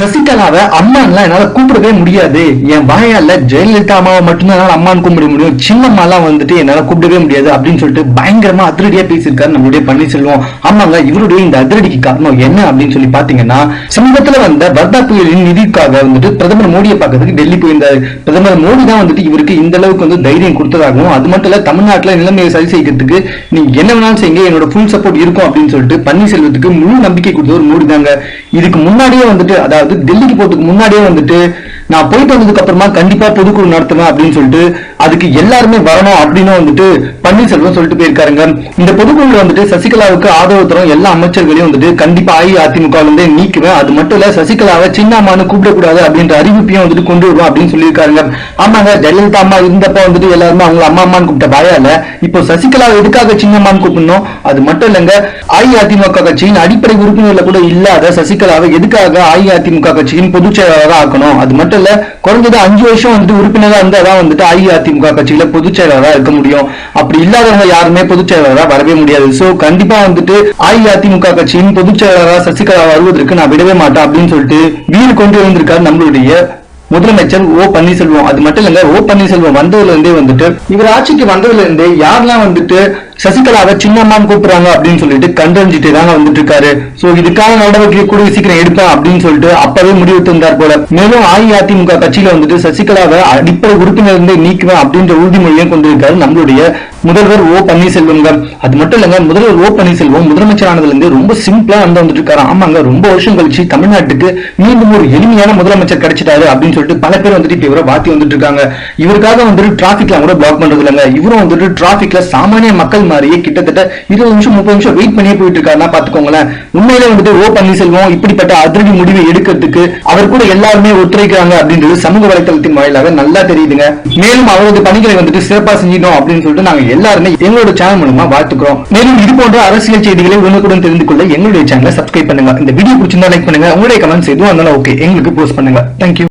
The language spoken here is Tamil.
சசிகலாவை அம்மான்லாம் என்னால கூப்பிடவே முடியாது. என் வாயால ஜெயலலிதா அம்மாவை மட்டும்தான் என்னால அம்மான்னு கூப்பிட முடியும். சின்னம்மாலாம் வந்துட்டு என்னால கூப்பிடவே முடியாது அப்படின்னு சொல்லிட்டு பயங்கரமா அதிரடியா பேசியிருக்காரு நம்மளுடைய பன்னீர்செல்வம். ஆமாங்க இவருடைய இந்த அதிரடிக்கு காரணம் என்ன அப்படின்னு சொல்லி பாத்தீங்கன்னா சமீபத்துல வந்த வர்தா புயலின் நிதிக்காக வந்துட்டு பிரதமர் மோடியை பார்க்கறதுக்கு டெல்லி போயிருந்தாரு. பிரதமர் மோடி தான் வந்துட்டு இவருக்கு இந்த அளவுக்கு வந்து தைரியம் கொடுத்ததாகவும் அது மட்டும் இல்ல தமிழ்நாட்டுல நிலைமையை சரி செய்யறதுக்கு நீங்க என்ன வேணாலும் செய்யுங்க என்னோட ஃபுல் சப்போர்ட் இருக்கும் அப்படின்னு சொல்லிட்டு பன்னீர்செல்வத்துக்கு முழு நம்பிக்கை கொடுத்தவர் மோடி தாங்க இதுக்கு முன்னாடியே வந்துட்டு அதாவது டெல்லிக்கு போறதுக்கு முன்னாடியே வந்துட்டு நான் போயிட்டு வந்ததுக்கு அப்புறமா கண்டிப்பா பொதுக்குழு நடத்துவேன் அப்படின்னு சொல்லிட்டு அதுக்கு எல்லாருமே வரணும் அப்படின்னு வந்துட்டு பன்னீர்செல்வம் சொல்லிட்டு போயிருக்காருங்க. இந்த பொதுக்குழுல வந்துட்டு சசிகலாவுக்கு ஆதரவு தரும் எல்லா அமைச்சர்களையும் வந்துட்டு கண்டிப்பா அஇஅதிமுக வந்து நீக்குவேன். அது மட்டும் இல்ல சசிகலாவை சின்னம்மான்னு கூப்பிடக்கூடாது அப்படின்ற அறிவிப்பையும் வந்துட்டு கொண்டு வருவோம் அப்படின்னு சொல்லியிருக்காருங்க. ஆமாங்க ஜெயலலிதா அம்மா இருந்தப்ப வந்துட்டு எல்லாருமே அவங்க அம்மா அம்மான்னு கூப்பிட்ட பயம் இப்போ சசிகலாவை எதுக்காக சின்னம்மான்னு கூப்பிடணும்? அது மட்டும் இல்லங்க அஇஅதிமுக கட்சியின் அடிப்படை உறுப்பினர்ல கூட இல்லாத சசிகலாவை எதுக்காக அஇஅதிமுக கட்சியின் பொதுச் செயலாளராக ஆக்கணும்? அது மட்டும் இல்ல குறைஞ்சது அஞ்சு வருஷம் வந்துட்டு உறுப்பினராக இருந்தா தான் வந்துட்டு அஇஅதிமுக கட்சியில பொதுச் செயலாளராக இருக்க முடியும். அப்படி இல்லாதவங்க யாருமே பொதுச் செயலாளராக வரவே முடியாது. சோ கண்டிப்பா வந்துட்டு அஇஅதிமுக கட்சியின் பொதுச் செயலாளராக சசிகலா வருவதற்கு நான் விடவே மாட்டேன் அப்படின்னு சொல்லிட்டு வீடு கொண்டு வந்திருக்காரு நம்மளுடைய முதலமைச்சர் ஓ பன்னீர்செல்வம். அது மட்டும் இல்லங்க ஓ பன்னீர்செல்வம் வந்ததுல இருந்தே வந்துட்டு இவர் ஆட்சிக்கு வந்ததுல இருந்தே யாரெல்லாம் வந்துட்டு சசிகலாவை சின்னம்மான்னு கூப்பிடுறாங்க அப்படின்னு சொல்லிட்டு கண்டறிஞ்சிட்டு தாங்க வந்துட்டு இருக்காரு சோ இதுக்கான நடவடிக்கை கூட சீக்கிரம் எடுப்பேன் அப்படின்னு சொல்லிட்டு அப்பவே முடிவு தந்தார் போல. மேலும் அஇஅதிமுக கட்சியில வந்துட்டு சசிகலாவை அடிப்படை உறுப்பினர் இருந்தே நீக்குவேன் அப்படின்ற உறுதிமொழியை கொண்டிருக்காரு நம்மளுடைய முதல்வர் ஓ பன்னீர்செல்வம் அது மட்டும் இல்லங்க முதல்வர் ஓ பன்னீர்செல்வம் முதலமைச்சர் ஆனதுல இருந்து ரொம்ப சிம்பிளா வந்து வந்துட்டு இருக்காரு ஆமாங்க ரொம்ப வருஷம் கழிச்சு தமிழ்நாட்டுக்கு மீண்டும் ஒரு எளிமையான முதலமைச்சர் கிடைச்சிட்டாரு அப்படின்னு சொல்லிட்டு பல பேர் வந்துட்டு இப்ப இவரை வாத்தி வந்துட்டு இருக்காங்க இவருக்காக வந்துட்டு டிராபிக்ல கூட பிளாக் பண்றது இல்லைங்க இவரும் வந்துட்டு டிராபிக்ல சாமானிய மக்கள் மாதிரியே கிட்டத்தட்ட இருபது நிமிஷம் முப்பது நிமிஷம் வெயிட் பண்ணியே போயிட்டு இருக்காருன்னா பாத்துக்கோங்களேன் உண்மையில வந்துட்டு ஓ பன்னீர்செல்வம் இப்படிப்பட்ட அதிரடி முடிவை எடுக்கிறதுக்கு அவர் கூட எல்லாருமே ஒத்துழைக்கிறாங்க அப்படின்றது சமூக வலைத்தளத்தின் வாயிலாக நல்லா தெரியுதுங்க. மேலும் அவரது பணிகளை வந்துட்டு சிறப்பா செஞ்சிடும் அப்படின்னு சொல்லிட்டு நாங்க எல்லாருமே எங்களோட சேனல் மூலமா வாழ்த்துக்கிறோம். மேலும் இது போன்ற அரசியல் செய்திகளை உடனுக்குடன் தெரிந்து கொள்ள எங்களுடைய சேனலை சப்ஸ்கிரைப் பண்ணுங்க. இந்த வீடியோ பிடிச்சிருந்தா லைக் பண்ணுங்க. உங்களுடைய கமெண்ட்ஸ் எதுவும் இருந்தாலும் ஓகே எங்களுக்கு போஸ்ட் பண்ணுங்க. தேங்க்யூ